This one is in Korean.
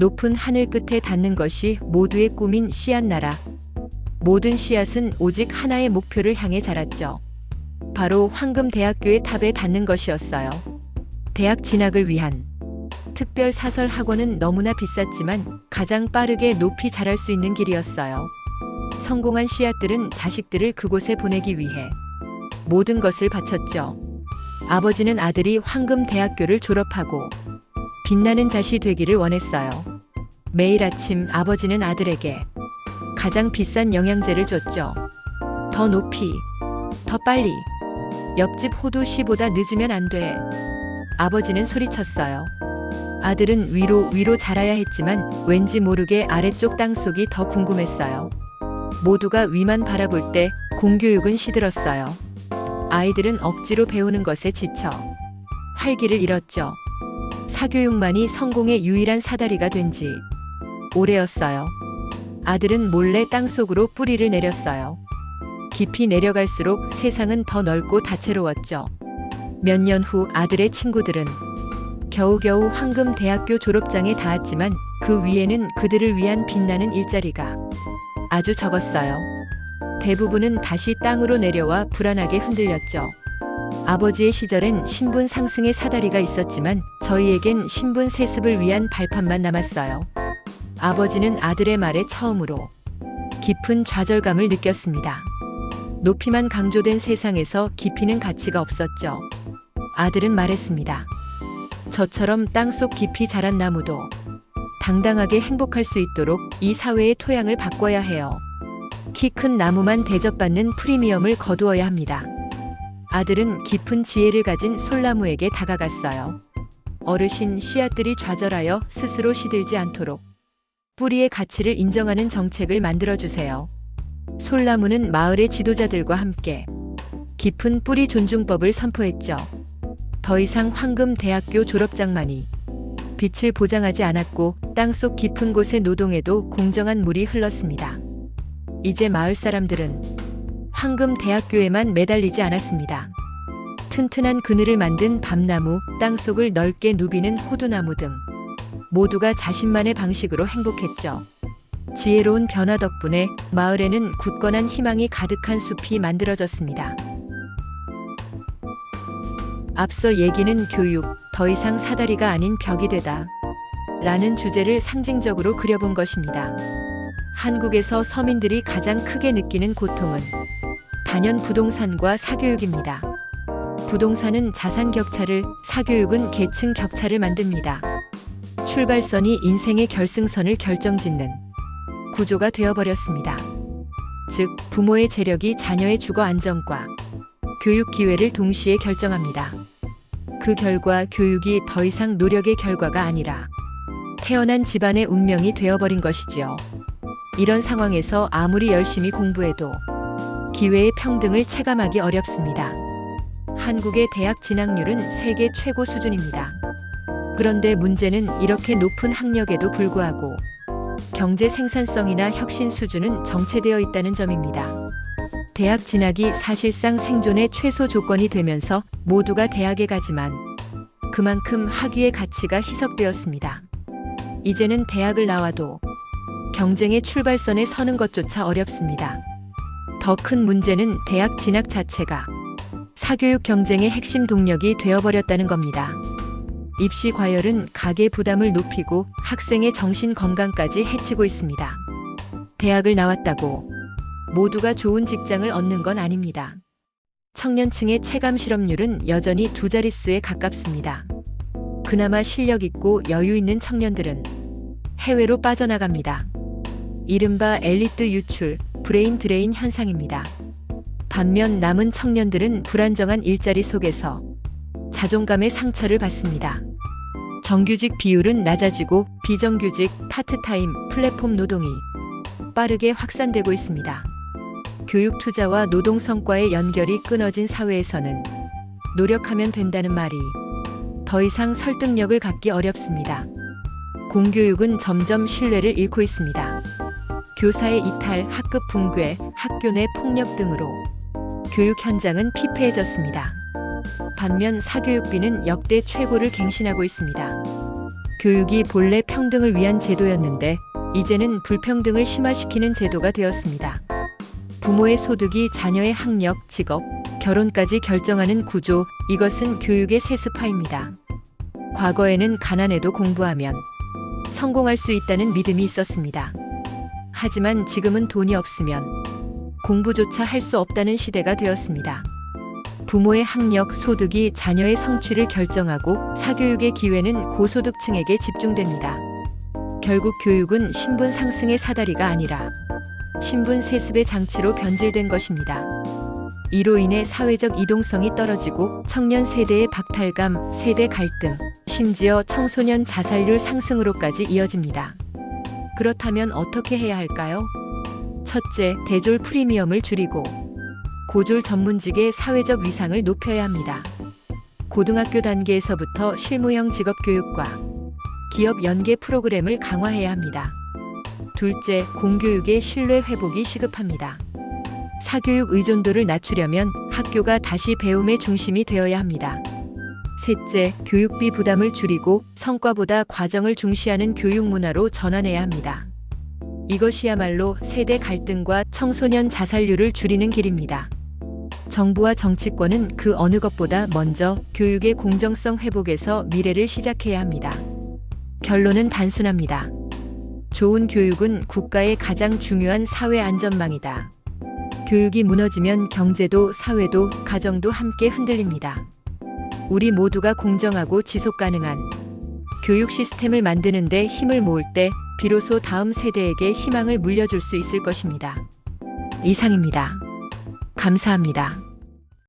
높은 하늘 끝에 닿는 것이 모두의 꿈인 씨앗 나라. 모든 씨앗은 오직 하나의 목표를 향해 자랐죠. 바로 황금대학교의 탑에 닿는 것이었어요. 대학 진학을 위한 특별 사설 학원은 너무나 비쌌지만 가장 빠르게 높이 자랄 수 있는 길이었어요. 성공한 씨앗들은 자식들을 그곳에 보내기 위해 모든 것을 바쳤죠. 아버지는 아들이 황금대학교를 졸업하고 빛나는 자시 되기를 원했어요. 매일 아침 아버지는 아들에게 가장 비싼 영양제를 줬죠. 더 높이, 더 빨리. 옆집 호두 씨보다 늦으면 안 돼. 아버지는 소리쳤어요. 아들은 위로 위로 자라야 했지만 왠지 모르게 아래쪽 땅속이 더 궁금했어요. 모두가 위만 바라볼 때 공교육은 시들었어요. 아이들은 억지로 배우는 것에 지쳐 활기를 잃었죠. 사교육만이 성공의 유일한 사다리가 된 지 오래였어요. 아들은 몰래 땅속으로 뿌리를 내렸어요. 깊이 내려갈수록 세상은 더 넓고 다채로웠죠. 몇 년 후 아들의 친구들은 겨우겨우 황금 대학교 졸업장에 닿았지만 그 위에는 그들을 위한 빛나는 일자리가 아주 적었어요. 대부분은 다시 땅으로 내려와 불안하게 흔들렸죠. 아버지의 시절엔 신분 상승의 사다리가 있었지만 저희에겐 신분 세습을 위한 발판만 남았어요. 아버지는 아들의 말에 처음으로 깊은 좌절감을 느꼈습니다. 높이만 강조된 세상에서 깊이는 가치가 없었죠. 아들은 말했습니다. 저처럼 땅속 깊이 자란 나무도 당당하게 행복할 수 있도록 이 사회의 토양을 바꿔야 해요. 키 큰 나무만 대접받는 프리미엄을 거두어야 합니다. 아들은 깊은 지혜를 가진 솔나무에게 다가갔어요. 어르신 씨앗들이 좌절하여 스스로 시들지 않도록 뿌리의 가치를 인정하는 정책을 만들어 주세요. 솔나무는 마을의 지도자들과 함께 깊은 뿌리 존중법을 선포했죠. 더 이상 황금 대학교 졸업장만이 빛을 보장하지 않았고 땅속 깊은 곳의 노동에도 공정한 물이 흘렀습니다. 이제 마을 사람들은 황금 대학교에만 매달리지 않았습니다. 튼튼한 그늘을 만든 밤나무, 땅속을 넓게 누비는 호두나무 등 모두가 자신만의 방식으로 행복했죠. 지혜로운 변화 덕분에 마을에는 굳건한 희망이 가득한 숲이 만들어졌습니다. 앞서 얘기는 교육, 더 이상 사다리가 아닌 벽이 되다. 라는 주제를 상징적으로 그려본 것입니다. 한국에서 서민들이 가장 크게 느끼는 고통은 단연 부동산과 사교육입니다. 부동산은 자산 격차를, 사교육은 계층 격차를 만듭니다. 출발선이 인생의 결승선을 결정짓는 구조가 되어버렸습니다. 즉, 부모의 재력이 자녀의 주거 안정과 교육 기회를 동시에 결정합니다. 그 결과 교육이 더 이상 노력의 결과가 아니라 태어난 집안의 운명이 되어버린 것이지요. 이런 상황에서 아무리 열심히 공부해도 기회의 평등을 체감하기 어렵습니다. 한국의 대학 진학률은 세계 최고 수준입니다. 그런데 문제는 이렇게 높은 학력에도 불구하고 경제 생산성이나 혁신 수준은 정체되어 있다는 점입니다. 대학 진학이 사실상 생존의 최소 조건이 되면서 모두가 대학에 가지만 그만큼 학위의 가치가 희석되었습니다. 이제는 대학을 나와도 경쟁의 출발선에 서는 것조차 어렵습니다. 더 큰 문제는 대학 진학 자체가 사교육 경쟁의 핵심 동력이 되어버렸다는 겁니다. 입시 과열은 가계 부담을 높이고 학생의 정신 건강까지 해치고 있습니다. 대학을 나왔다고 모두가 좋은 직장을 얻는 건 아닙니다. 청년층의 체감 실업률은 여전히 두 자릿수에 가깝습니다. 그나마 실력 있고 여유 있는 청년들은 해외로 빠져나갑니다. 이른바 엘리트 유출, 브레인 드레인 현상입니다. 반면 남은 청년들은 불안정한 일자리 속에서 자존감의 상처를 받습니다. 정규직 비율은 낮아지고 비정규직, 파트타임, 플랫폼 노동이 빠르게 확산되고 있습니다. 교육 투자와 노동 성과의 연결이 끊어진 사회에서는 노력하면 된다는 말이 더 이상 설득력을 갖기 어렵습니다. 공교육은 점점 신뢰를 잃고 있습니다. 교사의 이탈, 학급 붕괴, 학교 내 폭력 등으로 교육 현장은 피폐해졌습니다. 반면 사교육비는 역대 최고를 갱신하고 있습니다. 교육이 본래 평등을 위한 제도였는데 이제는 불평등을 심화시키는 제도가 되었습니다. 부모의 소득이 자녀의 학력, 직업, 결혼까지 결정하는 구조, 이것은 교육의 세습화입니다. 과거에는 가난해도 공부하면 성공할 수 있다는 믿음이 있었습니다. 하지만 지금은 돈이 없으면 공부조차 할 수 없다는 시대가 되었습니다. 부모의 학력, 소득이 자녀의 성취를 결정하고 사교육의 기회는 고소득층에게 집중됩니다. 결국 교육은 신분 상승의 사다리가 아니라 신분 세습의 장치로 변질된 것입니다. 이로 인해 사회적 이동성이 떨어지고 청년 세대의 박탈감, 세대 갈등, 심지어 청소년 자살률 상승으로까지 이어집니다. 그렇다면 어떻게 해야 할까요? 첫째, 대졸 프리미엄을 줄이고 고졸 전문직의 사회적 위상을 높여야 합니다. 고등학교 단계에서부터 실무형 직업 교육과 기업 연계 프로그램을 강화해야 합니다. 둘째, 공교육의 신뢰 회복이 시급합니다. 사교육 의존도를 낮추려면 학교가 다시 배움의 중심이 되어야 합니다. 셋째, 교육비 부담을 줄이고 성과보다 과정을 중시하는 교육 문화로 전환해야 합니다. 이것이야말로 세대 갈등과 청소년 자살률을 줄이는 길입니다. 정부와 정치권은 그 어느 것보다 먼저 교육의 공정성 회복에서 미래를 시작해야 합니다. 결론은 단순합니다. 좋은 교육은 국가의 가장 중요한 사회 안전망이다. 교육이 무너지면 경제도 사회도 가정도 함께 흔들립니다. 우리 모두가 공정하고 지속 가능한 교육 시스템을 만드는 데 힘을 모을 때 비로소 다음 세대에게 희망을 물려줄 수 있을 것입니다. 이상입니다. 감사합니다.